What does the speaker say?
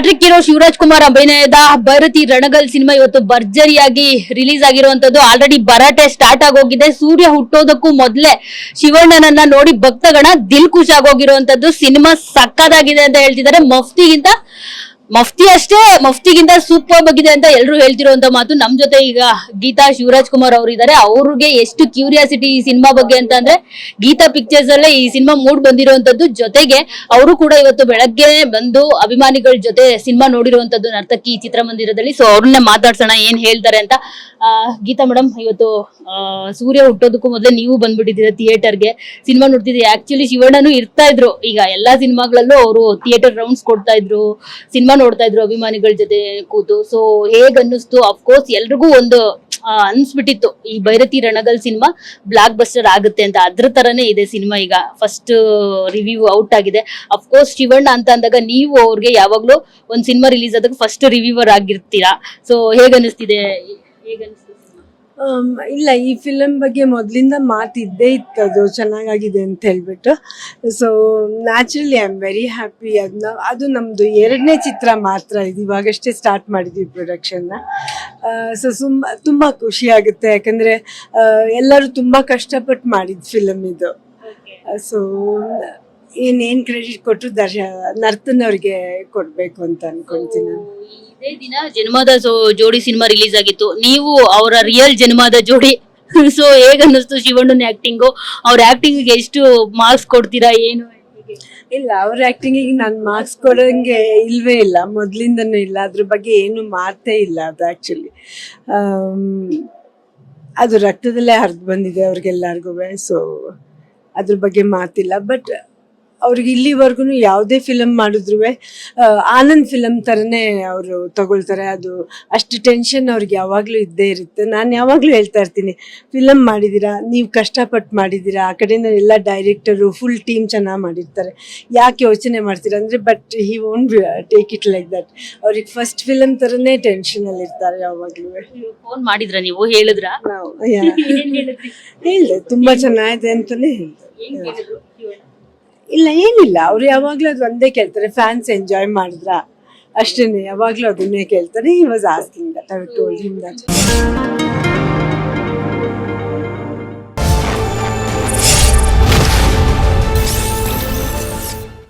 Hat trick hero Shivraj Kumar ಅಭಿನಯದ Byrathi Ranagal cinema ಇವತ್ತು ಭರ್ಜರಿಯಾಗಿ ರಿಲೀಸ್ ಆಗಿರುವಂತದ್ದು. ಆಲ್ರೆಡಿ ಭರಾಟೆ ಸ್ಟಾರ್ಟ್ ಆಗೋಗಿದೆ. ಸೂರ್ಯ ಹುಟ್ಟೋದಕ್ಕೂ ಮೊದಲೇ ಶಿವಣ್ಣನನ್ನ ನೋಡಿ ಭಕ್ತಗಣ ದಿಲ್ ಖುಷ್ ಆಗೋಗಿರುವಂತದ್ದು. ಸಿನಿಮಾ ಸಕ್ಕದಾಗಿದೆ ಅಂತ ಹೇಳ್ತಿದ್ದಾರೆ. ಮಫ್ತಿಗಿಂತ ಮಫ್ತಿ ಅಷ್ಟೇ, ಮಫ್ತಿಗಿಂತ ಸೂಪರ್ ಆಗಿದೆ ಅಂತ ಎಲ್ಲರೂ ಹೇಳ್ತಿರೋಂತ ಮಾತು. ನಮ್ ಜೊತೆ ಈಗ ಗೀತಾ ಶಿವರಾಜ್ ಕುಮಾರ್ ಅವರು ಇದ್ದಾರೆ ಅವ್ರಿಗೆ ಎಷ್ಟು ಕ್ಯೂರಿಯಾಸಿಟಿ ಈ ಸಿನಿಮಾ ಬಗ್ಗೆ ಅಂತ ಅಂದ್ರೆ, ಗೀತಾ ಪಿಕ್ಚರ್ಸ್ ಅಲ್ಲೇ ಈ ಸಿನಿಮಾ ಮೂಡ್ ಬಂದಿರುವಂತದ್ದು. ಜೊತೆಗೆ ಅವರು ಕೂಡ ಇವತ್ತು ಬೆಳಗ್ಗೆ ಬಂದು ಅಭಿಮಾನಿಗಳ ಜೊತೆ ಸಿನಿಮಾ ನೋಡಿರುವಂತದ್ದು ನರ್ತಕಿ ಚಿತ್ರಮಂದಿರದಲ್ಲಿ. ಸೊ ಅವ್ರನ್ನೇ ಮಾತಾಡ್ಸೋಣ, ಏನ್ ಹೇಳ್ತಾರೆ ಅಂತ. ಗೀತಾ ಮೇಡಮ್ ಇವತ್ತು ಸೂರ್ಯ ಹುಟ್ಟೋದಕ್ಕೂ ಮೊದಲೇ ನೀವು ಬಂದ್ಬಿಟ್ಟಿದ್ದೀರಾ ಥಿಯೇಟರ್ಗೆ ಸಿನಿಮಾ ನೋಡ್ತಿದ್ದೀರಿ? ಆಕ್ಚುಲಿ ಶಿವಣ್ಣನು ಇರ್ತಾ ಇದ್ರು. ಈಗ ಎಲ್ಲಾ ಸಿನಿಮಾಗಳಲ್ಲೂ ಅವರು ಥಿಯೇಟರ್ ರೌಂಡ್ಸ್ ಕೊಡ್ತಾ ಇದ್ರು. ಸಿನಿಮಾ ನೋಡ್ತಾ ಇದ್ರು ಅಭಿಮಾನಿಗಳ ಜೊತೆ ಕೂತು. ಸೊ ಹೇಗ್ ಅನ್ನಿಸ್ತು? ಅಫ್ಕೋರ್ಸ್ ಎಲ್ರಿಗೂ ಒಂದು ಅನ್ಸ್ಬಿಟ್ಟಿತ್ತು. ಈ Bhairathi Ranagal cinema blockbuster ಆಗುತ್ತೆ ಅಂತ. ಅದ್ರ ತರನೇ ಇದೆ ಸಿನಿಮಾ ಈಗ. ಫಸ್ಟ್ ರಿವ್ಯೂ ಔಟ್ ಆಗಿದೆ. ಅಫ್ಕೋರ್ಸ್ ಶಿವಣ್ಣ ಅಂತ ಅಂದಾಗ ನೀವು ಅವ್ರಿಗೆ ಯಾವಾಗ್ಲೂ ಒಂದ್ ಸಿನಿಮಾ ರಿಲೀಸ್ ಆದಾಗ ಫಸ್ಟ್ ರಿವ್ಯೂವರ್ ಆಗಿರ್ತೀರಾ. ಸೊ ಹೇಗ್ ಅನಿಸ್ತಿದೆ ಹೇಗ್ ಅನಿಸ್ತು cinema? ಆಮ್, ಇಲ್ಲ ಈ ಫಿಲಮ್ ಬಗ್ಗೆ ಮೊದಲಿಂದ ಮಾತಿದ್ದೇ ಇತ್ತು. ಅದು ಚೆನ್ನಾಗಾಗಿದೆ ಅಂತ ಹೇಳ್ಬಿಟ್ಟು. So naturally I am very happy ಅದನ್ನ ಅದು ನಮ್ಮದು ಎರಡನೇ ಚಿತ್ರ ಮಾತ್ರ. ಇದು ಇವಾಗಷ್ಟೇ ಸ್ಟಾರ್ಟ್ ಮಾಡಿದ್ವಿ ಪ್ರೊಡಕ್ಷನ್ನ ಸೊ ಸುಮ್ಮ ತುಂಬ ಖುಷಿ ಆಗುತ್ತೆ. ಯಾಕಂದರೆ ಎಲ್ಲರೂ ತುಂಬ ಕಷ್ಟಪಟ್ಟು ಮಾಡಿದ ಫಿಲಮ್ ಇದು. ಸೊ ಏನೇನು ಕ್ರೆಡಿಟ್ ಕೊಟ್ಟು ದರ್ಶ ನರ್ತನ್ ಅವ್ರಿಗೆ ಕೊಡಬೇಕು ಅಂತ ಅನ್ಕೊಳ್ತೀನಿ ನಾನು. ಇದೇ ದಿನ ಜನ್ಮದ ಸೊ- ಜೋಡಿ ಸಿನಿಮಾ ರಿಲೀಸ್ ಆಗಿತ್ತು. ನೀವು ಅವರ ರಿಯಲ್ ಜನ್ಮದ ಜೋಡಿ. ಸೊ ಹೇಗ ಅನ್ನಿಸ್ತು ಶಿವಣ್ಣನ ಆಕ್ಟಿಂಗು ಅವ್ರ ಆಕ್ಟಿಂಗ್ ಎಷ್ಟು ಮಾರ್ಕ್ಸ್ ಕೊಡ್ತೀರಾ ಏನು? ಇಲ್ಲ ಅವ್ರ ಆಕ್ಟಿಂಗಿಗೆ ನಾನು ಮಾರ್ಕ್ಸ್ ಕೊಡೋಂಗೆ ಇಲ್ವೇ ಇಲ್ಲ. ಮೊದಲಿಂದನೂ ಇಲ್ಲ. ಅದ್ರ ಬಗ್ಗೆ ಏನು ಮಾತೇ ಇಲ್ಲ ಅದು ಆ್ಯಕ್ಚುಲಿ ಅದು ರಕ್ತದಲ್ಲೇ ಹರಿದು ಬಂದಿದೆ ಅವ್ರಿಗೆಲ್ಲರಿಗೂ ಸೊ ಅದ್ರ ಬಗ್ಗೆ ಮಾತಿಲ್ಲ. ಬಟ್ ಅವ್ರಿಗೆ ಇಲ್ಲಿವರೆಗೂ ಯಾವುದೇ ಫಿಲಮ್ ಮಾಡಿದ್ರು ಆನಂದ್ ಫಿಲಮ್ ಥರನೇ ಅವರು ತಗೊಳ್ತಾರೆ. ಅದು ಅಷ್ಟು ಟೆನ್ಷನ್ ಅವ್ರಿಗೆ ಯಾವಾಗಲೂ ಇದ್ದೇ ಇರುತ್ತೆ. ನಾನು ಯಾವಾಗಲೂ ಹೇಳ್ತಾ ಇರ್ತೀನಿ ಫಿಲಮ್ ಮಾಡಿದ್ದೀರಾ ನೀವು ಕಷ್ಟಪಟ್ಟು ಮಾಡಿದ್ದೀರಾ ಆ ಕಡೆಯಿಂದ ಎಲ್ಲ ಡೈರೆಕ್ಟರು ಫುಲ್ ಟೀಮ್ ಚೆನ್ನಾಗಿ ಮಾಡಿರ್ತಾರೆ. ಯಾಕೆ ಯೋಚನೆ ಮಾಡ್ತೀರಾ? ಅಂದರೆ but he own take it like that ಅವ್ರಿಗೆ ಫಸ್ಟ್ ಫಿಲಮ್ ಥರನೇ ಟೆನ್ಷನಲ್ಲಿ ಇರ್ತಾರೆ ಯಾವಾಗಲೂ ಫೋನ್ ಮಾಡಿದ್ರ ನೀವು? ಹೇಳಿದ್ರ? ಹೇಳಿದೆ ತುಂಬ ಚೆನ್ನಾಗಿದೆ ಅಂತಲೇ ಹೇಳಿದೆ. ಇಲ್ಲ, ಏನಿಲ್ಲ. ಅವ್ರು ಯಾವಾಗಲೂ ಅದು ಒಂದೇ ಕೇಳ್ತಾರೆ. ಫ್ಯಾನ್ಸ್ ಎಂಜಾಯ್ ಮಾಡಿದ್ರ? ಅಷ್ಟೇ ಯಾವಾಗಲೂ ಅದನ್ನೇ ಕೇಳ್ತಾರೆ. He was asking that I told him that